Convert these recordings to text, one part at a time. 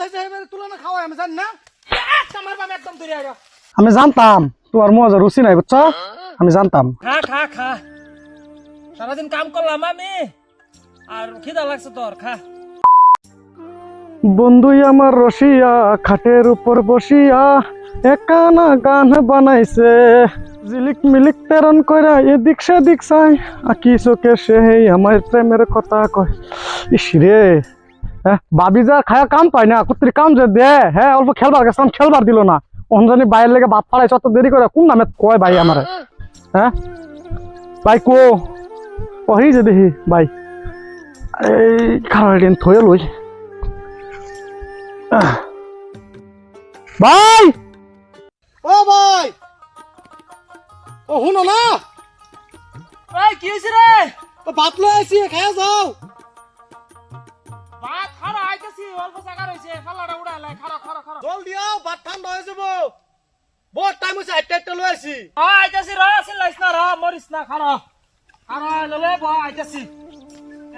তুলনা খাওয়াই আমি জানি না। আমার বাবা একদম দূরে আয় আমি জানতাম তোমার মজা রুচি নাই বুঝছ? আমি জানতাম। খা খা খা। সারাদিন কাম করলাম আমি আর খিদা লাগছে তোর খা। বন্ধুই আমার রসিয়া খাটের উপর বসিয়া একানা গান বানাইছে। জিলিক মিলিক প্রেরণ কইরা এদিক সেদিক চাই আকি চোখে সে আমার প্রেমের কথা কয়। ইস রে ভাবি যা খায়া কাম পায় না কুত্রি কাম যে দে হ্যাঁ অল্প খেলবার গেছিলাম খেলবার দিল না। অঞ্জনী বাইরের লেগে বাপ ফাড়াইছে অত দেরি করে কোন নামে কয় ভাই আমারে? হ্যাঁ? ভাই কো। ওহি যে দেখি ভাই। এই খারাপ দিন থয়ে লই। ভাই! ও ভাই! ও শুনো না? এই কি হইছে রে? ও ভাত লই আইছি খায়া যাও। আইতাছি অল্প জায়গা রইছে ফালাটা উড়াইলাই খারা খারা খারা জলদি আও ভাত ঠান্ডা হয়ে যাব। বহুত টাইম লই আ আইতাছি র চিল্লাইছ না র মরিস না খারা খারা ললে ব আইতাছি।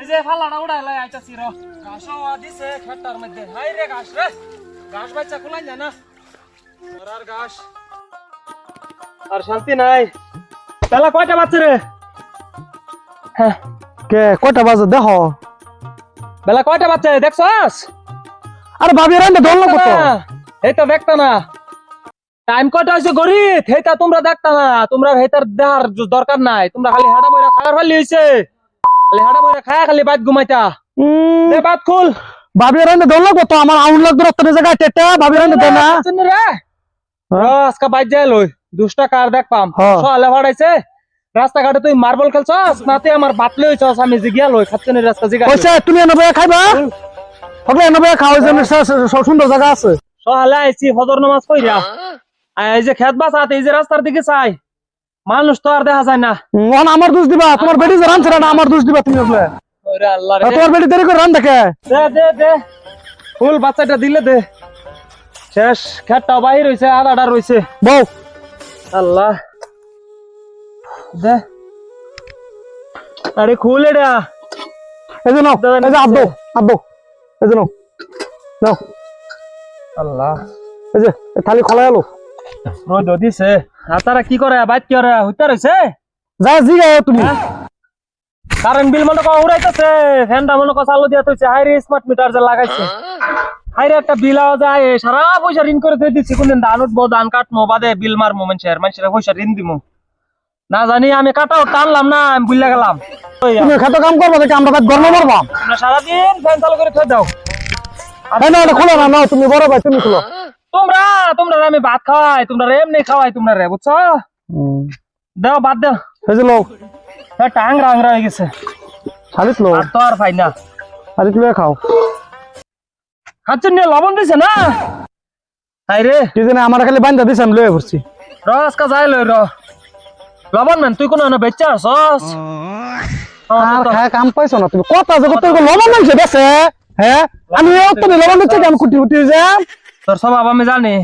এই যে ফালাটা উড়াইলাই আইতাছি র ঘাস দিছে খেতার মধ্যে। হাই রে ঘাস রে। ঘাস বাচ্চা খুলাই জানা? আর ঘাস। আর শান্তি নাই। বেলা কয়টা বাচ্চা রে? হ্যাঁ কে কয়টা বাজে? দেখো। বেলা কয়টা বাচ্চা দেখছস? আরে ভাবি রান্না না কত? এইটা দেখতা না। টাইম কয়টা হয়েছে গরিব? হেটা তোমরা দেখতা না। তোমরা হেটার দেহার দরকার নাই। তোমরা খালি হাডা বইরা খাওয়ার ফালি হইছে। খালি হাডা বইরা খায়া খালি বাদ ঘুমাইতা। দে বাদ খুল। ভাবি রান্না না কত? আমার আউন লাগবে রক্তের জায়গায় টেটা। ভাবি রান্না দে না। রে আজকা বাইর যাই লই। দুষ্টা কার দেখ পাম। সলে ভাড়াইছে রাস্তাঘাটে তুই মার্বল খেলছস? নাতে আমার বাত লইছস আমি জিগিয়া লই খাচ্ছেন রাস্তা জিগা কইছে তুমি এনে বয়ে খাইবা? সকলে এনে বয়ে খাওয়া যেন সুন্দর জায়গা আছে। সহালে আইছি ফজর নামাজ আর এই যে খেত বাসাত এই যে রাস্তার দিকে চাই। মানুষ তো আর দেখা যায় না। ওখানে আমার দোষ দিবা তোমার বেটি যে রানছে না আমার দোষ দিবা তুমি আসলে ওরে আল্লাহ রে। তোমার বেটি দেরি করে রান দেখে দে দে দে। ফুল বাচ্চাটা দিলে দে। শেষ খেতটা বাহির হইছে আদাটা রইছে। বউ। আল্লাহ। দে আরে খুল এটা এই যে নাও এই যে আব্দো আব্দো এই যে নাও নাও আল্লাহ এই যে থালি খোলা এলো রোদ দিছে আর তারা কি করে বাইত কি করে হইতে রইছে যা জি গাও তুমি কারেন্ট বিল মনে কর উড়াইতেছে ফ্যানটা মনে কর চালু দিয়া তুইছে হাই রে স্মার্ট মিটার যে লাগাইছে হাই রে একটা বিল আওয়া যায় সারা পয়সা ঋণ করে দিয়ে দিচ্ছি কোনদিন ধান উঠবো ধান কাটবো বাদে বিল মারবো মানুষের মানুষের পয়সা ঋণ দিমু না জানি আমি কাটাও টানলাম না আমি বুঝলে গেলাম। তুমি খেতে কাম করব দেখি আমরা বাদ গরমে তোমরা সারাদিন ফ্যান চালু করে থৈ দাও। এই না খোলো না নাও তুমি বড় ভাই তুমি খোলো। তোমরা তোমরা আমি ভাত খাওয়াই তোমরা এমনি খাওয়াই তোমরা রে বুঝছ? দাও বাদ দাও। এই যে লো টাংরা আংরা হয়ে গেছে। খালিত লো আর তো আর পাই না। খালিত লয়ে খাও। খাচ্ছেন নিয়ে লবণ দিছে না? হাই রে কি জানে আমার খালি বান্ধা দিছে আমি লয়ে ঘুরছি। রস কা যাই লই র। লবণ ম্যান তুই কোনো বেচা সস আর খায় কাম পাইছো না তুমি। কথা যে কত লবণ মানছে দেশে হ্যাঁ? আমি তুমি লবণ দিচ্ছে কি কুটি কুটি যে তোর স্বভাব আমি জানি।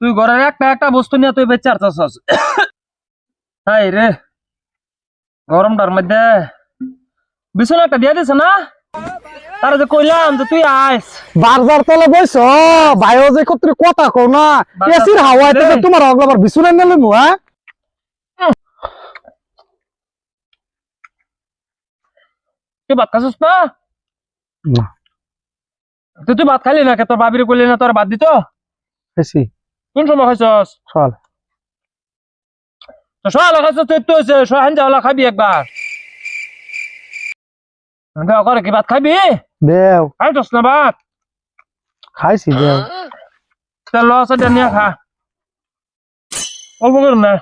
তুই ঘরের একটা একটা বস্তু নিয়ে তুই বেচার চাস হাই রে গরমটার মধ্যে। বিছানা একটা দিয়ে দিছে না? তার যে কইলাম যে তুই আইস। বারজার তলে বইছ ভাইও যে কত কথা কও না। এসির হাওয়ায়? তোমার অগলাবার বিছুনা নিলে মু হ্যাঁ? তুই ভাত খাসিস না? তুই তুই ভাত খালি না তোর বাবির কইলি না তোর ভাত দিত? কোন সময় খাইছস? চল। তো সকালে খাইছস তুই তো হয়েছে সহান খাবি একবার। করে কি ভাত খাবি? দেও। খাইছস না ভাত? খাইছি দেও। নিয়ে খা। অল্প না।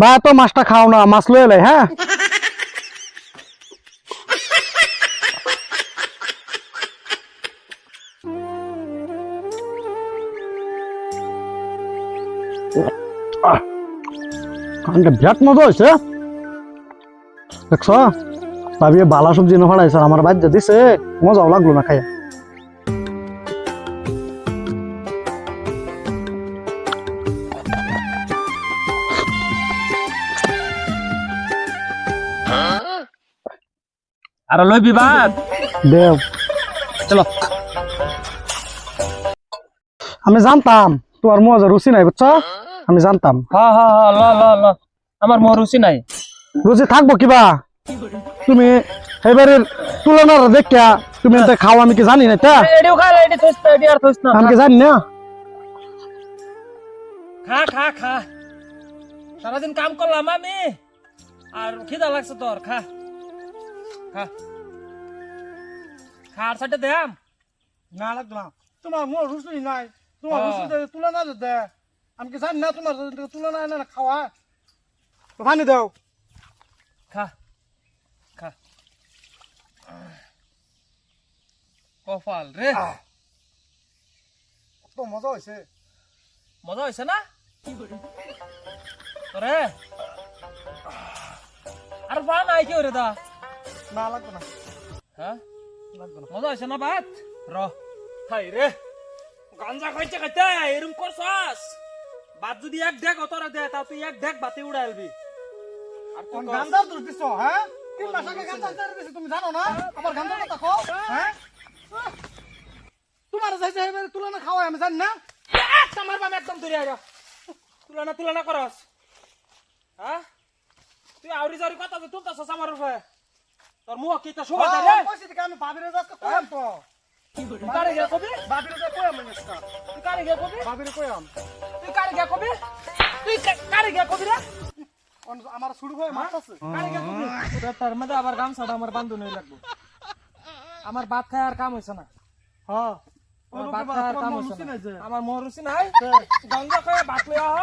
বা তো মাছটা খাও না, মাছ লয়ে লাই হ্যাঁ? বিরাট মজা হয়েছে দেখছ? ভাবি বালা সবজি না ফাড়াইছে আমার বাদ্য দিছে, মজাও লাগল না খাইয়া। আর লই বিবাদ। দেও। চলো। আমি জানতাম তোমার মজা রুচি নাই বুঝছ? আমি জানতাম। হা হা হা ল ল ল। আমার মোর রুচি নাই। রুচি থাকব কিবা? তুমি এবারের তুলনার দেখিয়া তুমি এতে খাও আমি কি জানি না তা? এডিও খা এডি থইস না এডি আর থইস না। আমি কি জানি না? খা খা খা। সারাদিন কাম করলাম আমি। আর খিদা লাগছে তোর খা। খা খা আর সাইডে দেম না লাগতো না। তোমার মোর রুচি নাই। তোমার হ্যাঁ। রুচি তুলনা দে। আমি কি জানি না তোমার তুলনা না খাওয়া। পানি দাও। খা। খা। কপাল রে। তো মজা হয়েছে মজা হয়েছে না? তোরে। আর পা নাই কি রে দা না লাগতো না। হ্যাঁ? লাগতো না। মজা হয়েছে না ভাত? র। হাই রে। গাঞ্জা খাইতে খাইতে এরম করছাস? ভাত যদি এক দেখ অতরা দে তা তুই এক দেখ বাতি উড়াইলবি আর কস- গান্দার দোষ দিছো হ্যাঁ? তিন মাস আগে গান্দার দোষ দিছো তুমি জানো না? আবার গান্দার কথা কও হ্যাঁ? তোমার যাইছে এবারে তুলনা খাওয়াই আমি জানি না। একটা মারবাম একদম দূরে আইরা। তুলনা তুলনা করস। হ্যাঁ? তুই আউরি জাউরি কথা যে তুলতাছস আমার উপরে। তোর মুখ কি তা শোভা যায় রে? কইছি আমি কইম তো। তুই কারে গিয়া কবি? মিনিস্টার তুই কারে গিয়া কবি? তুই কারে গিয়া কবি? তুই কারে গিয়া কবি রে? আমার শুরু হয়ে মারতাছে। কারে গিয়া কবি? ওটা তার মধ্যে আবার গামছাটা আমার বান্ধু নই লাগবো। আমার ভাত খায় আর কাম হইছে না। হ্যাঁ। আমার মোর রুচি নাই গঙ্গা খায় ভাত লইয়া হ